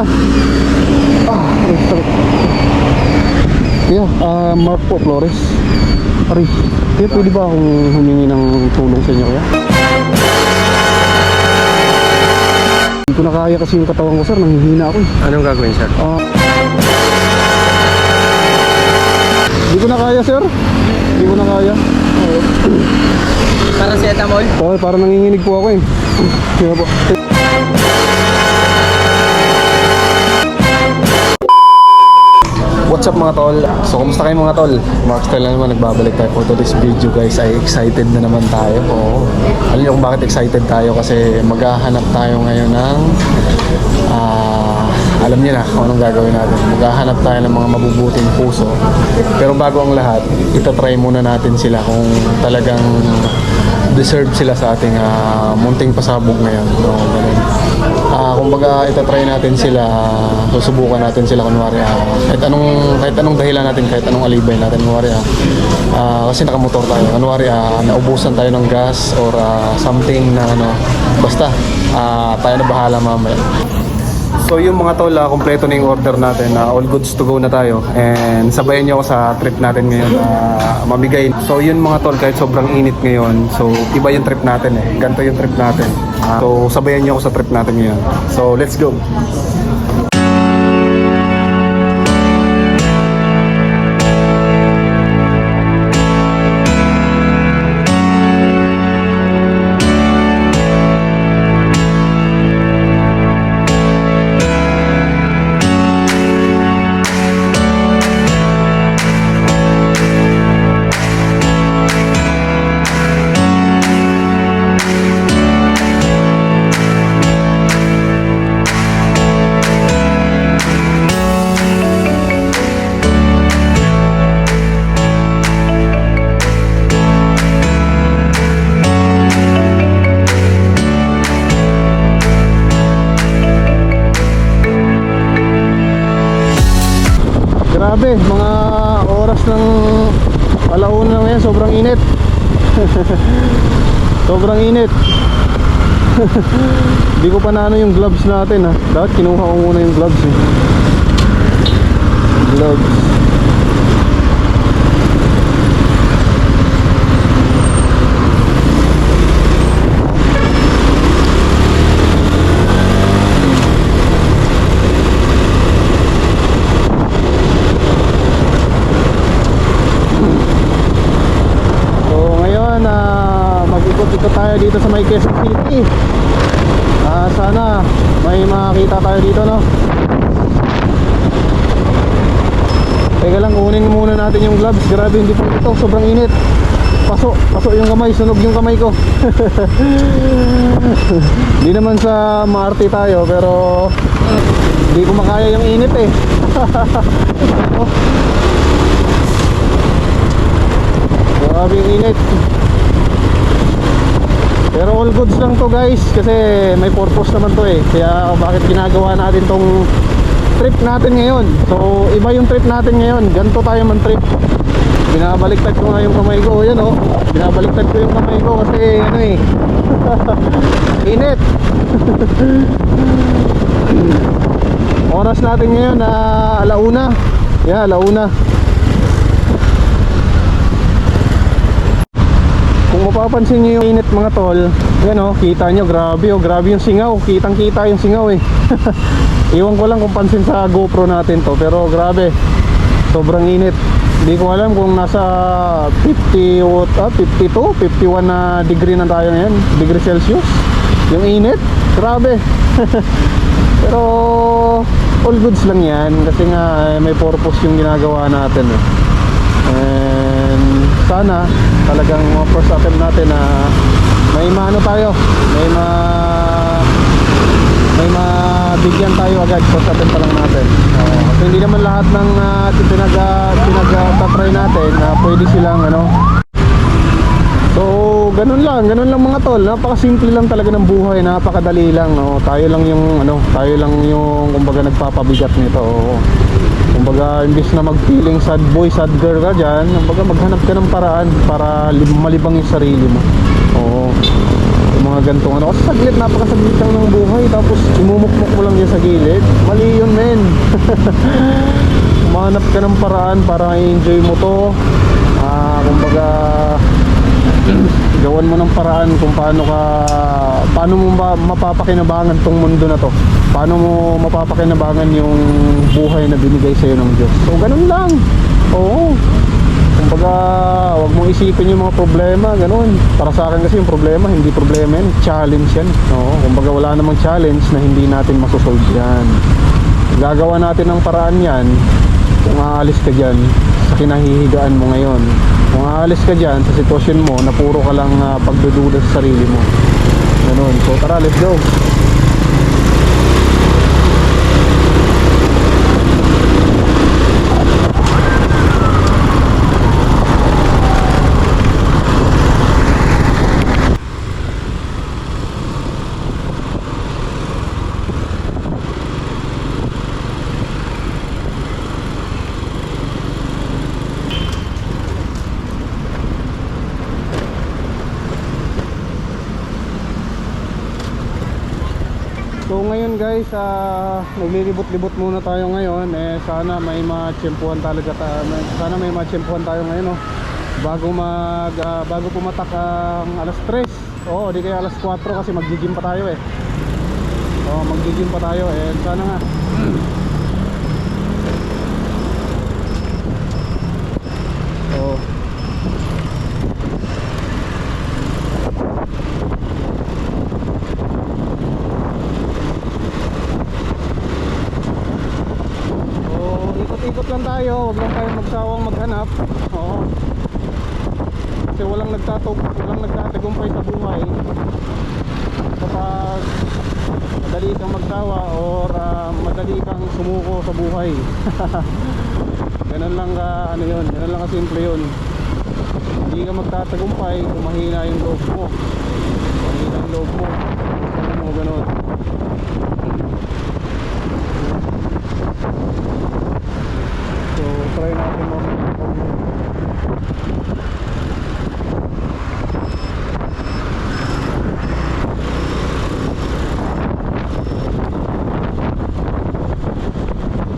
kuya. Ah, ay, sakit. Kuya, ah, Mark po, Flores. Aray, kuya, pwede ba akong humingi ng tulong sa inyo, kuya? Hindi ko na kaya kasi yung katawan ko, sir. Nanghihina ako. eh. Anong gagawin, sir? Ah. Hindi ko na kaya, sir. Hindi ko na kaya. Paracetamol? Okay, parang nanginginig po ako eh. Kaya po. What's up mga tol? So, kumusta kayo mga tol? Mark Style na naman, nagbabalik tayo for today's video guys. Ay excited na naman tayo. Oo. Alam niyo kung bakit excited tayo? Kasi maghahanap tayo ngayon ng ah, alam niyo na kung anong gagawin natin. Maghahanap tayo ng mga mabubuting puso. Pero bago ang lahat, itatry muna natin sila kung talagang deserve sila sa ating ah, munting pasabog ngayon. No, ganun. Ah, kumbaga itatry natin sila, susubukan natin sila kunwari ah, kahit anong kahit anong dahilan natin, kahit anong alibay natin kunwari ah, ah, kasi nakamotor tayo. Kunwari ah, naubusan tayo ng gas or ah, something na ano, basta ah, tayo na bahala mamaya. So yung mga tol, ah, kompleto na yung order natin. na all goods to go na tayo. And sabayan niyo ako sa trip natin ngayon na mamigay. So yun mga tol, kahit sobrang init ngayon. So iba yung trip natin eh. Ganito yung trip natin. Ah, so sabayan niyo ako sa trip natin ngayon. So let's go. Init. Hindi ko pa na ano yung gloves natin ha. Dapat kinuha ko muna yung gloves eh. Gloves. So ngayon mag-ikot-ikot tayo dito sa may Quezon City. Ah sana may makita tayo dito no. Teka lang kunin muna natin yung gloves. Grabe hindi po ito sobrang init. Paso, paso yung kamay, sunog yung kamay ko. Hindi naman sa maarte tayo pero hindi ko makaya yung init eh. Grabe yung init. Pero all goods lang to guys kasi may purpose naman to eh. Kaya bakit ginagawa natin tong trip natin ngayon. So iba yung trip natin ngayon. Ganto tayo man trip. Binabaliktad ko nga yung kamay ko. Yan oh. Binabaliktad ko yung kamay ko kasi ano eh. init. Oras natin ngayon na alauna. Yeah, alauna. Mapapansin nyo yung init mga tol, yan o, kita nyo, grabe o, grabe yung singaw. Kitang kita yung singaw eh. Iwan ko lang kung pansin sa GoPro natin to, pero grabe. Sobrang init. Hindi ko alam kung nasa 50, what, ah, 52, 51 na degree na tayo ngayon. Degree Celsius. Yung init, grabe. pero all goods lang yan kasi nga eh, may purpose yung ginagawa natin eh. And sana talagang first attempt natin na may maano tayo, may ma may mabigyan tayo agad first attempt pa lang natin. Oo, kasi hindi naman lahat ng uh, pinaga pinag-try natin na pwede silang ano So, ganun lang, ganun lang mga tol. Napakasimple lang talaga ng buhay, napakadali lang, no. Tayo lang yung ano, tayo lang yung kumbaga nagpapabigat nito. Kumbaga, imbis na mag-feeling sad boy, sad girl ka dyan, kumbaga maghanap ka ng paraan para malibang yung sarili mo. Oo. Yung mga gantong ano. Kasi saglit, napakasaglit lang ng buhay. Tapos imumukmuk mo lang yan sa gilid. Mali yun, men. Umanap ka ng paraan para i-enjoy mo to. Ah, kumbaga gawan mo ng paraan kung paano ka paano mo ba mapapakinabangan tong mundo na to paano mo mapapakinabangan yung buhay na binigay sa'yo ng Diyos? So ganun lang. Oo. Kumbaga wag mong isipin yung mga problema ganun. Para sa akin kasi yung problema hindi problema yan challenge yan. Oo. Kumbaga wala namang challenge na hindi natin masosolve yan. Gagawa natin ng paraan yan. Kung aalis ka dyan sa kinahihigaan mo ngayon. Kung aalis ka dyan sa sitwasyon mo na puro ka lang uh, pagdududa sa sarili mo. Ganun. So tara let's go So ah naglilibot-libot muna tayo ngayon. Eh sana may matsyempuhan talaga ta may- sana may matsyempuhan tayo ngayon, no. Bago mag ah, bago pumatak ang alas 3. Oo, di kaya alas 4 kasi magji-gym pa tayo eh. Oo, magji-gym pa tayo eh. Sana nga. Oo. So, ikot-ikot lang tayo, huwag magsawang maghanap. Oo. Kasi walang nagtatog, walang nagtatagumpay sa buhay. Kapag madali kang magsawa or ah, madali kang sumuko sa buhay. ganun lang ka, ano yun, ganun lang ka simple yun. Hindi ka magtatagumpay kung mahina yung loob mo. Mahina yung loob mo. Gusto mo ganun. So, try natin mamaya.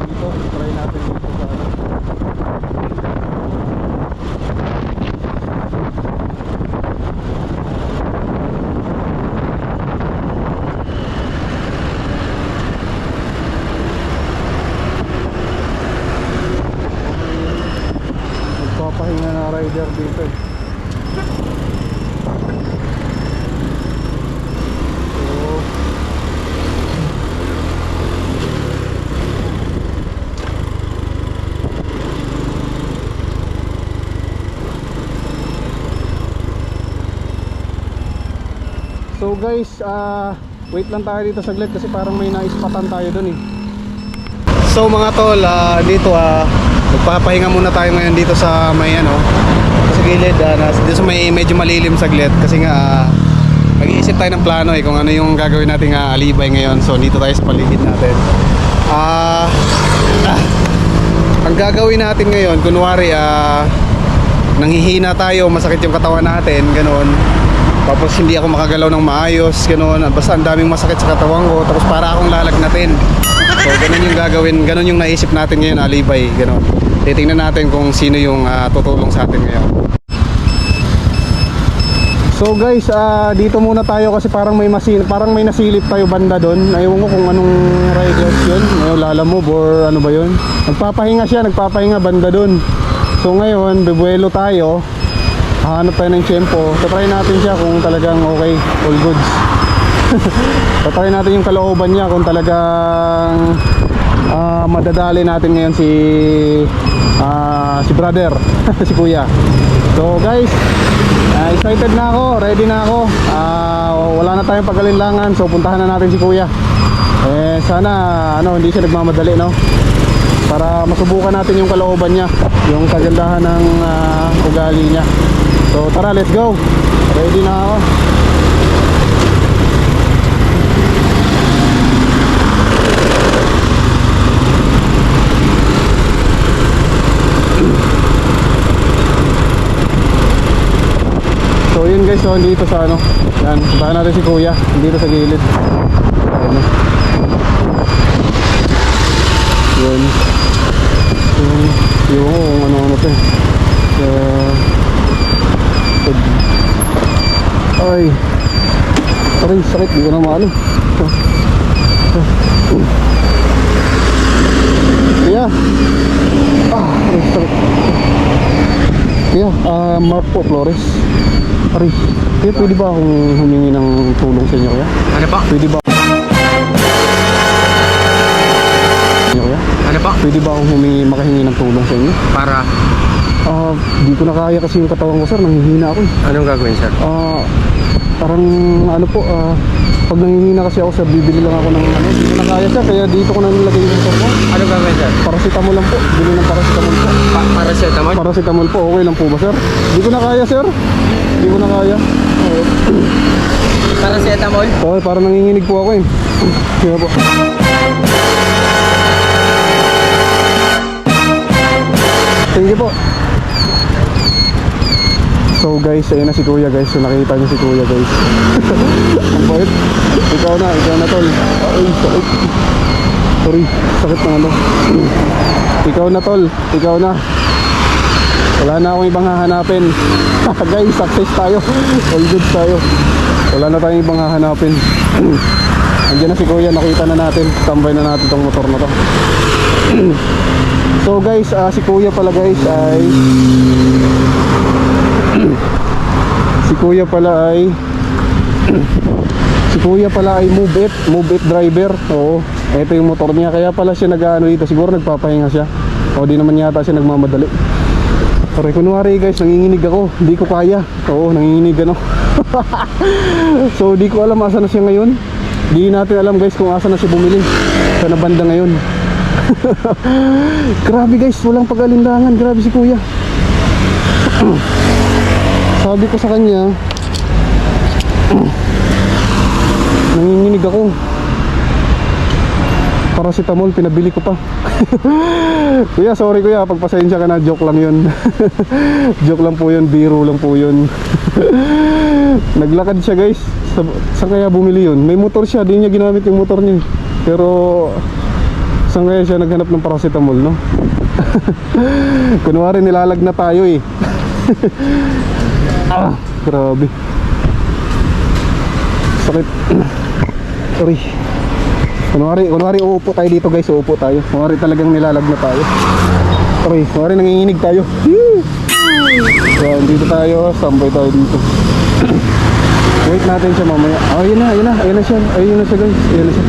Dito, try natin dito sa ano. Magpapahinga na rider dito eh. So, So guys, ah wait lang tayo dito saglit kasi parang may naispatan tayo dun eh. So mga tol, ah, dito ah magpapahinga muna tayo ngayon dito sa may ano, sa gilid ah, nas, dito sa may medyo malilim saglit kasi nga ah, nag-iisip tayo ng plano eh kung ano yung gagawin nating ah, alibay ngayon. So dito tayo sa paligid natin. Ah, ah ang gagawin natin ngayon, kunwari ah nanghihina tayo, masakit yung katawan natin, ganun. Tapos hindi ako makagalaw ng maayos, ganun. Basta ang daming masakit sa katawan ko, tapos para akong lalagnatin. So ganun yung gagawin, ganun yung naisip natin ngayon, alibay, ganun. Titingnan natin kung sino yung ah, tutulong sa atin ngayon. So guys, ah, dito muna tayo kasi parang may masin parang may nasilip tayo banda doon. Ayaw ko kung anong riders 'yun. Ayaw lalamove or ano ba 'yun. Nagpapahinga siya, nagpapahinga banda doon. So ngayon, bebuelo tayo. Hahanap tayo ng tiyempo. Tatry natin siya kung talagang okay, all goods. Tatry natin yung kalooban niya kung talagang ah, madadali natin ngayon si ah, si brother, si kuya. So guys, ah, excited na ako, ready na ako. Ah, wala na tayong pagalinlangan, so puntahan na natin si kuya. Eh sana ano hindi siya nagmamadali no. Para masubukan natin yung kalooban niya, yung kagandahan ng ah, ugali niya. So tara, let's go. Ready na ako. So yun guys, so dito sa ano. Yan, bahan natin si Kuya. Dito sa gilid. Ano. Yun. Yung, ano-ano to eh. Uh, ay. Aray, sakit. Di ko na maano. Kuya. Ah, aray, sakit. Kuya, ah, Mark po, Flores. Aray, kuya, pwede ba akong humingi ng tulong sa inyo, kuya? Ano pa? Pwede ba? Pwede ba akong humingi, makahingi ng tulong sa inyo? Para Ah, di ko na kaya kasi yung katawan ko, sir. Nanghihina ako eh. anong gagawin sir? Ah, parang ano po, ah, pag nanghihina kasi ako, sir, bibili lang ako ng ano. Di ko na kaya, sir. Kaya dito ko na nilagay yung motor ko. Anong gagawin sir? Paracetamol lang po. Bili ng paracetamol po. Pa paracetamol? Paracetamol po, okay lang po ba, sir? Di ko na kaya, sir. Di ko na kaya. Paracetamol? Okay, parang nanginginig po ako eh. Kaya po. Thank you po. So guys, ayun na si Kuya guys. So nakita niyo si Kuya guys. Ang. Ikaw na, ikaw na tol. Ay, sakit. Sorry, sakit ng ano. Ikaw na tol, ikaw na. Wala na akong ibang hahanapin. guys, success tayo. All good tayo. Wala na tayong ibang hahanapin. Andiyan na si Kuya, nakita na natin. Tambay na natin tong motor na to. so guys, ah, si Kuya pala guys ay si Kuya pala ay si Kuya pala ay move it, move it driver. Oo. Ito yung motor niya kaya pala siya nag-ano dito. Siguro nagpapahinga siya. O di naman yata siya nagmamadali. Pero kunwari guys, nanginginig ako. Hindi ko kaya. Oo, nanginginig ano. so di ko alam asa na siya ngayon. Di natin alam guys kung asa na siya bumili. Sa na banda ngayon. Grabe guys, walang pag-alinlangan. Grabe si kuya. Sabi ko sa kanya, nanginginig ako. Paracetamol, pinabili ko pa. kuya, sorry kuya, pagpasensya ka na, joke lang yun. joke lang po yun, biro lang po yun. Naglakad siya guys. Sa, saan kaya bumili yun? May motor siya, di niya ginamit yung motor niya. eh. Pero, saan kaya siya naghanap ng paracetamol, no? Kunwari nilalag na tayo eh. ah, grabe. Sakit. Sorry. Kunwari, kunwari uupo tayo dito guys, uupo tayo. Kunwari talagang nilalag na tayo. Sorry, kunwari nanginginig tayo. So, dito tayo, sambay tayo dito. Wait natin siya mamaya. Oh, yun na, yun na, ayun na siya. Ayun na siya guys, ayun na siya.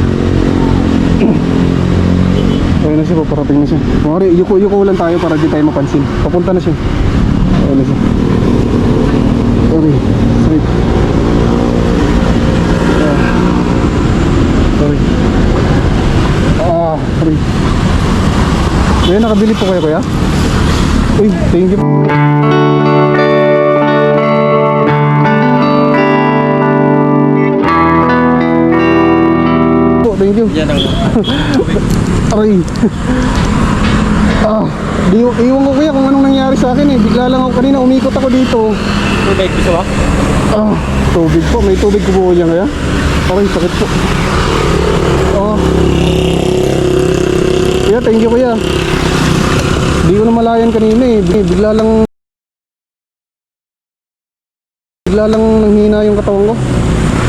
Ayun na siya, paparating na siya. Kunwari, yuko-yuko lang tayo para di tayo mapansin. Papunta na siya. Ayun na siya. Sorry, sorry. Ah. Sorry. Ah, sorry. Kuya, nakabili po kayo, kuya? Uy, thank you. Thank you. Yan ang Aray. ah, di, iwan ko kuya kung anong nangyari sa akin eh. Bigla lang ako kanina, umikot ako dito. tubig. Gusto mo? Ah, tubig po. May tubig ko po dyan kaya? Aray, sakit po. Oh. Kuya, thank you kuya. Di ko na malayan kanina eh. Big- Bigla lang... Bigla lang nanghina yung katawan ko.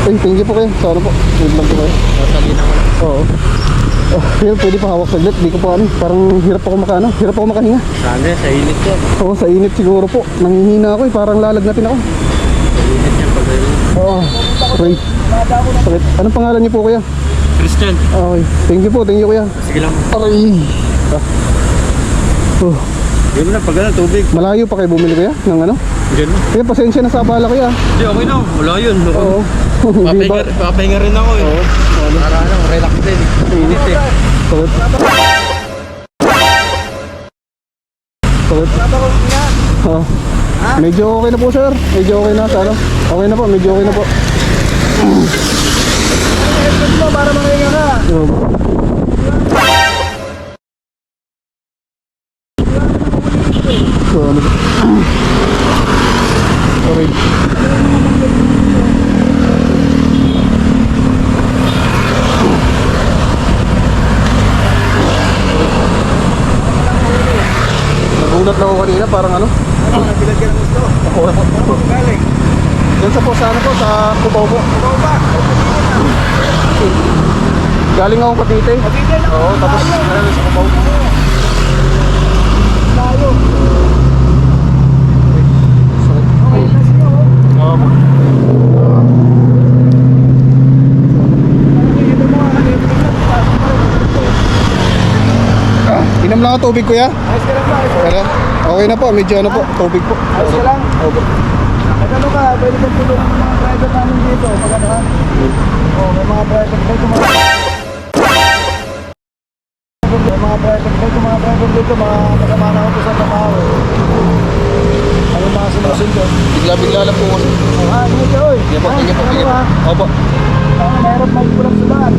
Ay, thank you po kayo. Sana po. Wait lang po kayo. Nasalina mo na. Oo. Oh, kuya, pwede pa hawak saglit. Di ko pa ano. Parang hirap ako makaano. Hirap ako makahinga. Sana sa init yan. Oo, sa init siguro po. Nanghihina ako eh. Parang lalagnatin ako. Sa init yan pag Oo. Ray. Sakit. Anong pangalan niyo po kuya? Christian. Okay. Thank you po. Thank you kuya. Sige lang. Aray. Ah. Oh. Hindi mo na pag ano, tubig. Malayo pa kayo bumili kuya ng ano? Diyan mo. Kaya pasensya na sa abala kuya. Hindi, okay lang. Wala yun. Oo. Papahinga, papahinga rin ako eh. Oo. Para ano, relax din. Init eh. Sakit. Sakit. Oh. Medyo okay na po sir. Medyo okay na sa ano. Okay na po. Medyo okay na po. para makahinga ka. So, ano? Okay. Nagulat na ako kanina, parang ano? Ano, nabilag ka ng gusto. Oo. Ano, galing? Diyan sa po, sa ano po, sa Cubao po. Ikaw ba? Galing ako Cavite. Kapitay na. Oo, tapos ano sa Cubao. Oo ka. Inom lang ako tubig kuya. Ayos ka lang ba? Ayos ka lang. Okay na po, medyo ano po, tubig po. Ayos ka lang? Opo. At ano ka, pwede kang tulungan ng mga driver namin dito. Pag ano ha? Oo, may mga driver dito. Mga... May mga driver dito, mga driver dito, mga kasama na ako sa trabaho. Ano mga sinusunod? Bigla-bigla lang po kasi. Ah, hindi ka, oy. Sige po, Ah, sige po, ano sige po. ba? Opo. Ah, mayroon may kulang sa daan.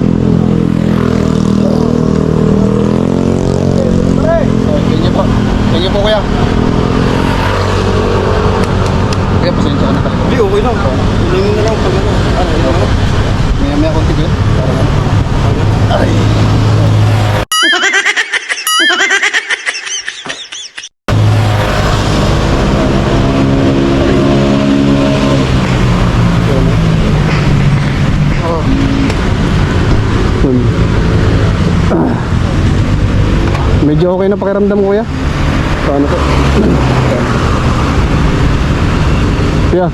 Pre, Oh, Thank you po. Thank you po kuya. Kaya pasensya ka na talaga. Hindi, okay lang. Hilingin na lang pag ano. Ano, ano? Maya maya konti kuya. Parang ano. Ay. Oh. Hmm. Ah. Medyo okay na pakiramdam kuya. Paano po? Kuya.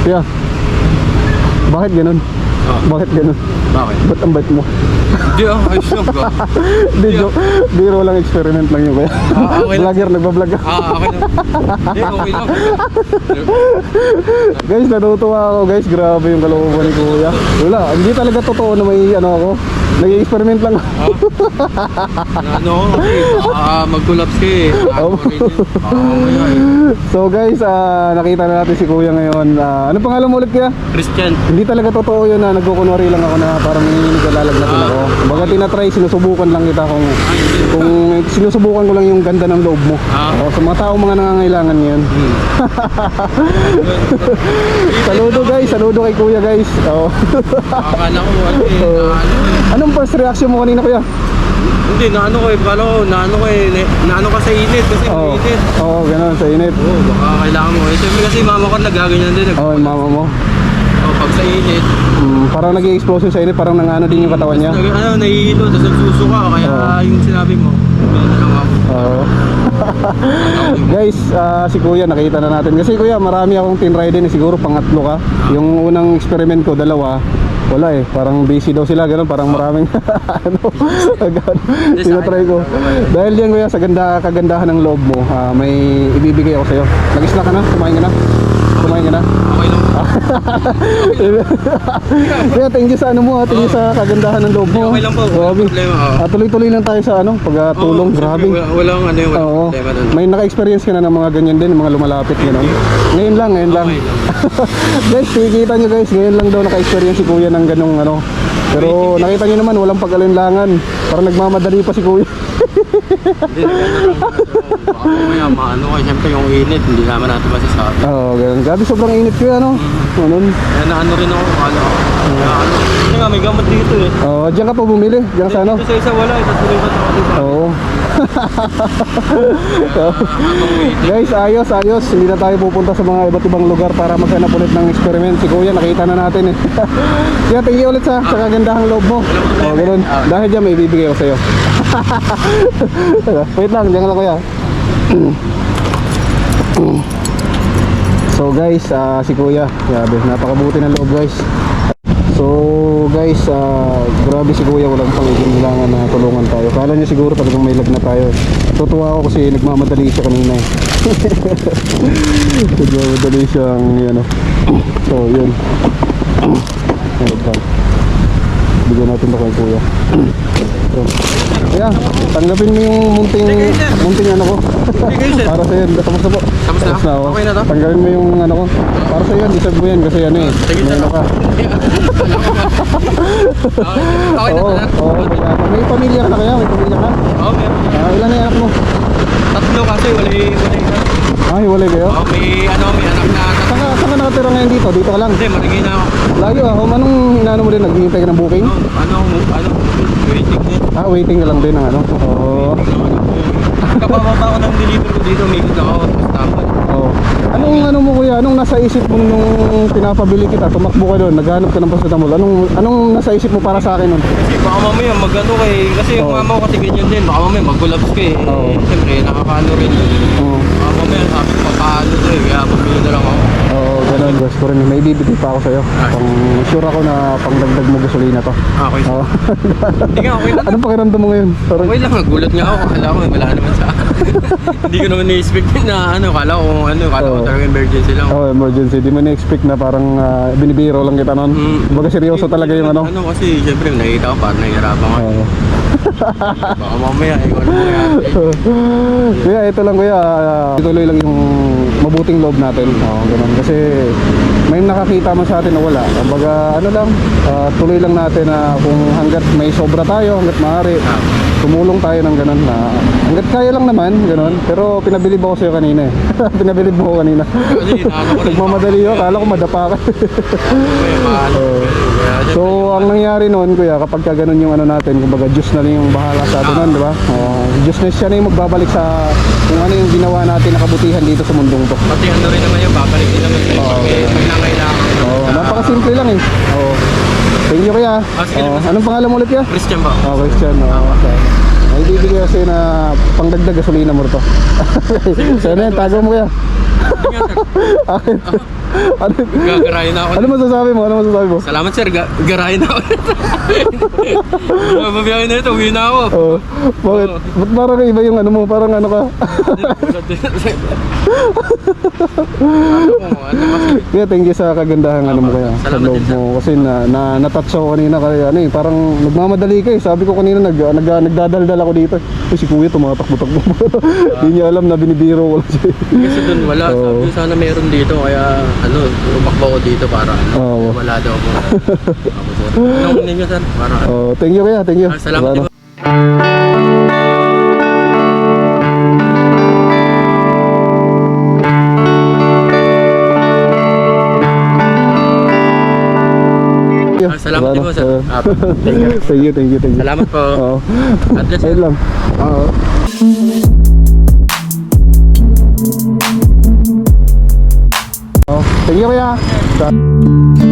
Kuya. Bakit ganun? Ah. Bakit ganun? Bakit? Ba't ang bait mo? Hindi ah, ayos lang ka. Hindi, joke. Biro lang, experiment lang yun kuya. Ah, okay lang. Vlogger, nagbablog ako. Ah, okay lang. Hindi, okay lang. Guys, natutuwa ako guys. Grabe yung kalooban ni kuya. Wala, hindi talaga totoo na may ano ako. Nag-experiment lang ano, ah, mag-collapse ka eh. Ah, Oh. Ah, eh. So guys, ah, nakita na natin si kuya ngayon. Ah, ano pangalan mo ulit kuya? Christian. Hindi talaga totoo yun na nagkukunwari lang ako na parang nanginigalalag natin ako. Baga tinatry, sinusubukan lang kita kung kung sinusubukan ko lang yung ganda ng loob mo. Ah. O, sa mga tao mga nangangailangan ngayon. Hmm. Saludo guys, saludo kay kuya guys. Oh. Akala ko ano eh, na ano eh. Anong first reaction mo kanina kuya? Hindi, na ano ko eh, kala ko, na ano ko eh, na, na ano ka sa init kasi Oo, init. oh, ganun sa init. Oo, baka kailangan mo. Eh, siyempre kasi mama ko nagaganyan din. Nag- Oh, yung mama mo. oh, pag sa init, Mm, parang nag explosion sa init, parang nangano din yung katawan niya. nag, ano, nahihilo, tapos nagsusuka. Kaya Oo. yung sinabi mo, lang ako. Oo. Guys, ah, si Kuya nakita na natin. Kasi Kuya, marami akong tinry din. eh. Siguro pangatlo ka. Yung unang experiment ko, dalawa. Wala eh. Parang busy daw sila. Ganun. Parang maraming ano. ganun. Tinatry ko. Dahil yan Kuya, sa ganda, kagandahan ng loob mo, ah, may ibibigay ako sa'yo. Nag-snack ka na? Kumain ka na? Kumain ka na? Kuya, thank you sa ano mo. ah. Thank you sa kagandahan ng loob mo. Okay lang po. Walang Grabe. problema. oo. Ah, tuloy-tuloy lang tayo sa ano, pagtulong. Oo, Grabe. wala- Walang ano yung Oo. problema. May naka-experience ka na ng mga ganyan din, mga lumalapit gano'n. Ngayon lang, ngayon lang. Okay lang. guys, nakikita nyo guys, ngayon lang daw naka-experience si Kuya ng ganong ano. Pero nakita nyo naman, walang pag-alinlangan. Parang nagmamadali pa si Kuya. Hindi, ganun lang. Baka mamaya maano ka, siyempre yung init, hindi naman natin masasabi. Oo, ganun. Grabe, sobrang init Kuya, no? Ganun. Kaya na ano rin ako, ko. Kaya ano, kasi nga may gamot dito eh. Oo, diyan ka po bumili. Diyan sa ano? Dito sa isa wala, ito tuloy ba ako dito? Oo. Waiting. Guys, ayos, ayos. Hindi na tayo pupunta sa mga iba't ibang lugar para maghanap ulit ng experiment. Si Kuya, nakita na natin eh. Kaya you ulit sa, sa kagandahang loob mo. Oo, ganun. Dahil dyan, may ibibigay ko sa'yo. Wait lang, diyan lang Kuya. So guys, ah, si Kuya, grabe, napakabuti ng loob guys. So guys, ah, grabe si Kuya, walang pangiginilangan na tulungan tayo. Kala niya siguro talagang may lag na tayo. Tutuwa ako kasi nagmamadali siya kanina eh. nagmamadali siya ang ano. So yun. Ano? Bigyan natin to kay Kuya. So, Kuya, tanggapin mo yung munting, munting ano ko. Para sa'yo, tapos na po. Tapos na? oo. Okay na to? Tanggapin mo yung ano ko. Para sa'yo, deserve mo yan kasi ano eh. Sige, sir. ano ka. Okay na Oo, oo, may pamilya ka na kaya? May pamilya ka? Oo, meron. Ah, ilan na yung anak mo? Tatlo kasi, wala wala Ah, hiwalay kayo? Oh, may ano, may anak na Saan ka, saan ka nakatira ngayon dito? Dito ka lang? Hindi, maligay na ako. Lagi ah, kung anong inaano mo din, naghihintay ka ng booking? Ano, ano, ano, waiting din. Ah, waiting ka lang din ng ano? Oo. Kapababa ko ng delivery dito, may ikot ako, tapos. Oo. Anong ano mo kuya, anong nasa isip mo nung pinapabili kita, tumakbo ka doon, naghanap ka ng paracetamol, anong, anong nasa isip mo para sa akin nun? Kasi baka mamaya mag-ano kay, kasi yung Oo. mama ko kasi ganyan din, baka mamaya mag-collapse ka eh. Oo. Siyempre, nakakaano rin. Oo. Baka mamaya sabi ko, paano to eh, kaya bumili na lang ako. Oo, ganun. Gusto ko rin, may bibigay pa ako sa'yo. Ah. Pang, sure ako na pangdagdag mo gasolina to. Okay. Oo. Hindi nga, okay lang. Anong pakiramdam mo ngayon? Sorry. Okay lang, nagulat nga ako. Kala ko, eh, wala naman sa Hindi ko naman ni-expect na ano, kala ko ano, kala ko Oo. talaga emergency lang. Oh, emergency. Di mo na-expect na parang ah, binibiro lang kita noon. Mm. Kumbaga seryoso talaga yung ano. Ano kasi, syempre, nakita ko parang nahihirapan ka. Oo. Baka mamaya, ikaw na mangyayari. Kuya, ito lang kuya. ah, ituloy lang yung mabuting loob natin. Oo, ganun. Kasi may nakakita man sa atin na wala. Kumbaga, ano lang, ah, tuloy lang natin na kung hanggat may sobra tayo, hanggat maaari, Ah. tumulong tayo ng ganun na hanggat kaya lang naman, ganun. Pero pinabilib ako sa'yo kanina eh. pinabilib mo ako kanina. Kasi, inaano ko rin. Nagmamadali ako, kala ko madapa ka. Oo. So, ang nangyari noon, kuya, kapag ka ganun yung ano natin, kumbaga, Diyos na lang yung bahala sa atin Ah. nun, di ba? Oh, Diyos na siya na yung magbabalik sa kung ano yung ginawa natin na kabutihan dito sa mundong to. Pati ano rin naman yung babalik din naman sa'yo. Oo. Pag may pag nangailangan. Oh, napakasimple lang eh. Oh. Thank you, kuya. Ah, sige, Oh, boss. anong pangalan mo ulit, kuya? Christian ba? Oh, Christian. Oh, okay. May bibigay kasi na pangdagdag gasolina mo to. Sana yan, tago mo sir. Akin. Ano, Gagarahin na ako. ano masasabi mo? Ano masasabi mo? Salamat sir, Ga garahin na ako. Mabiyahin na ito, uwi na ako. Oh, bakit? Ba't parang iba yung ano mo? Parang ano ka? ano kasi? Kaya thank you sa kagandahan ano mo kaya sa Salamat loob din, sir. mo kasi na, na natouch ako kanina kaya ano eh parang nagmamadali ka eh sabi ko kanina nag, nag nagdadaldal ako dito eh si kuya tumatakbo-takbo hindi niya alam na binibiro ko lang siya Kasi doon wala, Oo. sabi ko sana meron dito kaya ano, tumakbo ko dito para ano, Oo. wala daw ako. Ako sir. Anong ninyo sir? Para ano? oh, thank you kaya thank you Ah, salamat Ano? din po. Ah, salamat din po, sir. Oh. Ah, thank you. thank you thank you thank you Salamat po. Oo. God bless, sir. ayun lang Oo. Oh, thank you kaya Sa-